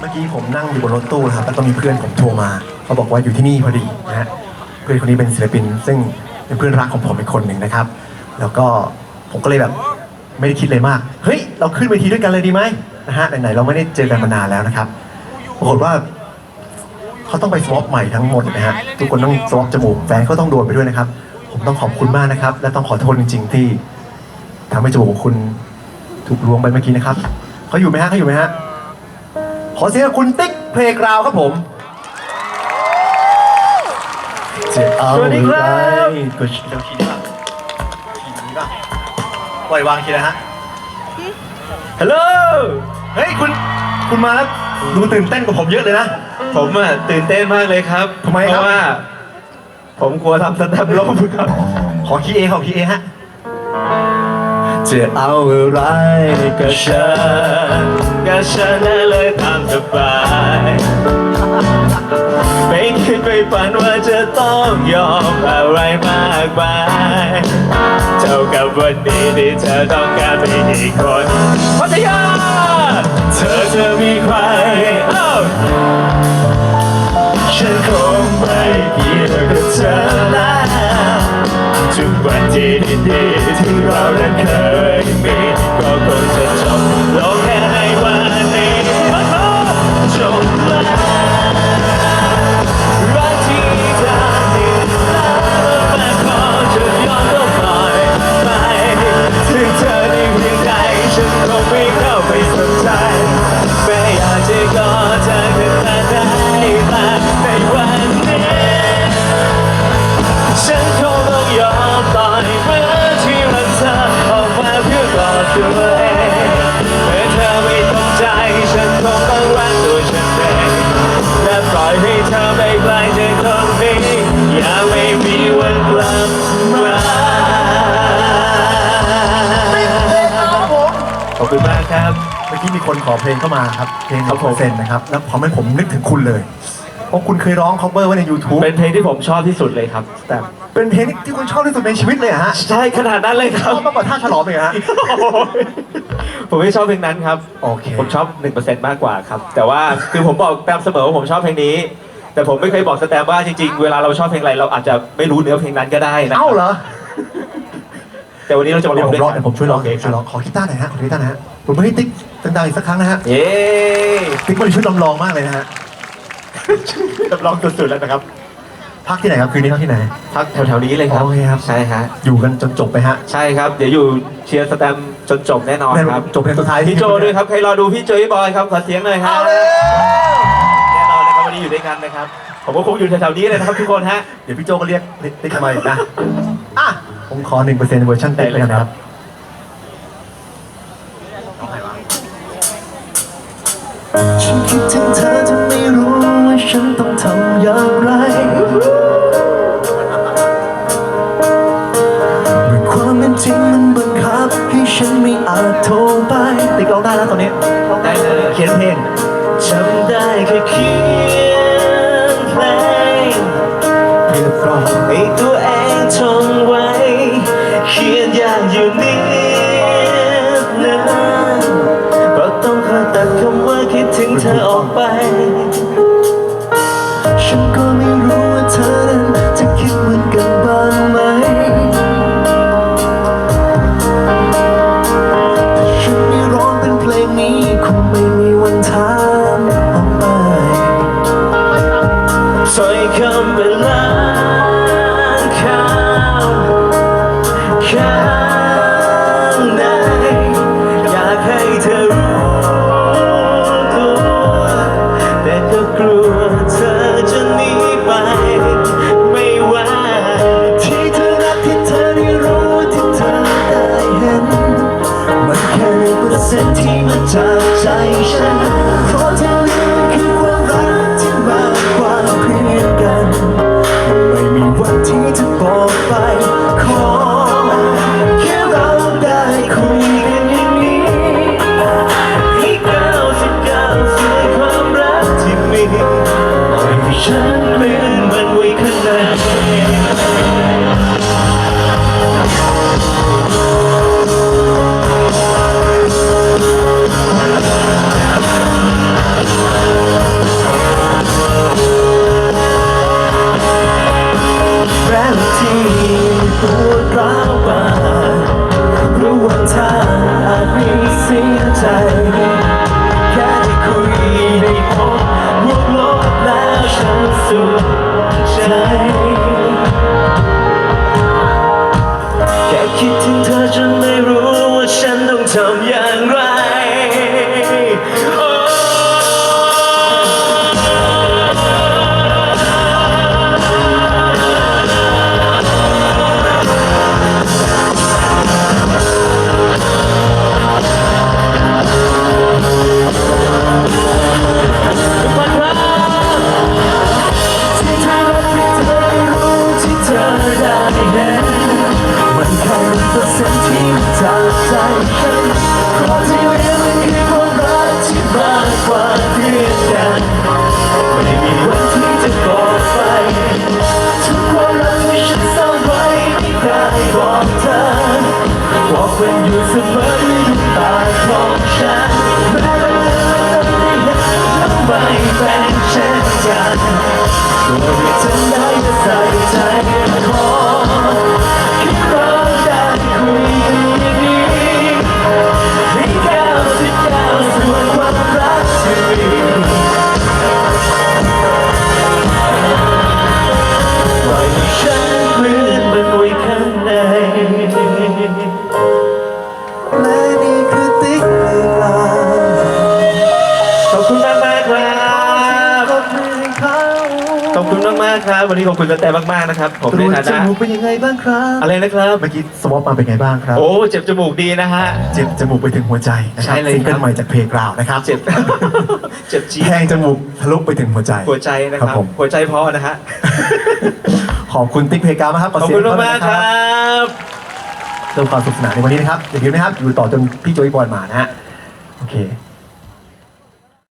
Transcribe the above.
เมื่อกี้ผมนั่งอยู่บนรถตู้นะครับแล้วก็มีเพื่อนผมโทรมาเขาบอกว่าอยู่ที่นี่พอดีนะฮะเพื่อนคนนี้เป็นศิลปิน ซึ่งเป็นเพื่อนรักของผมอีกคนหนึ่งนะครับ แล้วก็ผมก็เลยแบบไม่ได้คิดเลยมาก เฮ้ย เราขึ้นเวทีด้วยกันเลยดีไหมนะฮะไหนๆเราไม่ได้เจอกันมานานแล้วนะครับปรากฏว่าเขาต้องไปสวอปใหม่ทั้งหมดนะฮะทุกคนต้องสวอปจมูกแฟนก็ต้องโดนไปด้วยนะครับ ผมต้องขอบคุณมากนะครับ และต้องขอโทษจริง ๆ ที่ทำให้จมูกของคุณถูกลวงไปเมื่อกี้นะครับเขาอยู่ไหมฮะเขาอยู่ไหมฮะ ขอเสียงกับคุณติ๊กเพลงกราวครับผม จะเอาสวัสดีครับไว้ก็ชี้แล้วชี้ป่ะชี้นี้ป่ะปล่อยวางชี้นะฮะฮัลโหลเฮ้ยคุณคุณมาแล้วดูตื่นเต้นกว่าผมเยอะเลยนะ ผมอะตื่นเต้นมากเลยครับทำไมครับ เพราะว่า ผมกลัวทำสแตมป์ล้มครับ ขอคีย์เอขอคีย์เอฮะ จะเอาอะไรก็ก็ฉันก็ฉันน่ะเลยตามส บาย ไม่คิดไม่ฝันว่าจะต้องยอมอะไรมากมายเท่ากับวันนี้ที่เธอต้องการมีอีกคนพัทยาเธอจะมีใครอ้าฉันคงไม่เกี่ยวกับเธอแล้วทุกวันที่ดีๆที่เรานั้นเคย คุณมากครับ เมื่อกี้มีคนขอเพลงเข้ามาครับ เพลงครับผม เซนนะครับ แล้วพอให้ผมนึกถึงคุณเลย เพราะคุณเคยร้อง cover ไว้ใน YouTube เป็นเพลงที่ผมชอบที่สุดเลยครับ แต่เป็นเพลงที่คุณชอบที่สุดในชีวิตเลยเหรอฮะใช่ขนาดนั้นเลยคชรับอบมากกว่าท่าฉลอมเลยฮะผมไม่ชอบเพลงนั้นครับโอเค ผมชอบหนึ่งเปอร์เซ็นต์มากกว่าครับ แต่ว่าคือผมบอกแตมเสมอว่าผมชอบเพลงนี้ แต่ผมไม่เคยบอกสแตมว่าจริงๆ เวลาเราชอบเพลงอะไรเราอาจจะไม่รู้เนื้อเพลงนั้นก็ได้นะเอ้าเหรอ แต่วันนี้เราจะมาเดี๋ยวผมด้ร้วองยเดี๋ยวกัผมช่วยร้องโเคคช่วยร้รัอบงขอกีตาร์หน่อยฮะขอกีตาร์หน่อยฮะผมไม่ให้ติ๊กดังๆอีกสักครั้งนะฮะเย้ติ๊กมันชุดลำลองมากเลยนะฮะจำลองสุดๆแล้วนะครับพักที่ไหนครับคืนนี้พักที่ไหนพักแถวๆนี้เลยครับโอเคครับใช่ฮะอยู่กันจนจบไปฮะใช่ครับเดี๋ยวอยู่เชียร์สแตมจนจบแน่นอนแน่นคอรันบจบเพลงสุดท้ายพี่โจด้วยครับใครรอดูพี่โจยบอยครับขอเสียงหน่อยครับเอาเลยแน่นอนนะครับวันนี้อยู่ด้วยกันนะครับผมก็คงอยู่แถวๆนี้เลยนะครับทุกคนฮะเดี๋ยวพี่โจก็เรียกติ๊กมาอีกนะอะ ผมขอหนึ่งเปอร์เซ็นต์เวอร์ชันติ๊กเลยนะครับฉันคิดถึงเธอจะไม่รู้ว่าฉันต้องทำอย่างไรเมื่อความเป็นจริงมันบังคับ ให้ฉันไม่อาจโทรไปติ๊กร้องได้แล้วตอนนี้ได้เลยเขียนเพลงจำได้แค่เขียนเพลงเรียบร้อยให้ตัวเองทน Shut. แค่คิดถึงเธอจนไม่รู้ว่าฉันต้องทำอย่างไร time. ขอบคุณมากมากๆครับวันนี้ขอบคุณกระแตมากๆนะครับผมตรในวจฐาจนะมูกเป็นยังไงบ้างครับอะไรนะครับ เมื่อกี้สวอปมาเป็นไงบ้างครับ โอ้เจ็บจมูกดีนะฮะ เจ็บจมูกไปถึงหัวใจนะคใช่รับเลยซิงเกิครัลบใหม่จากเพลงกราวนะครับเจ็บ เจ็บจี๊ดแทงจมูกทะลุไปถึงหัวใจหัวใจนะคครัรับบผมหัวใจพอนะฮะขอบคุณติ๊กเพลงกราวนะครับขอบคุณมากมากๆคบรับเติมความสนุกสนานในวันนี้นะครับอย่าลืมนะครับอยู่ต่อจนพี่โจยบอลมานะฮะโอเค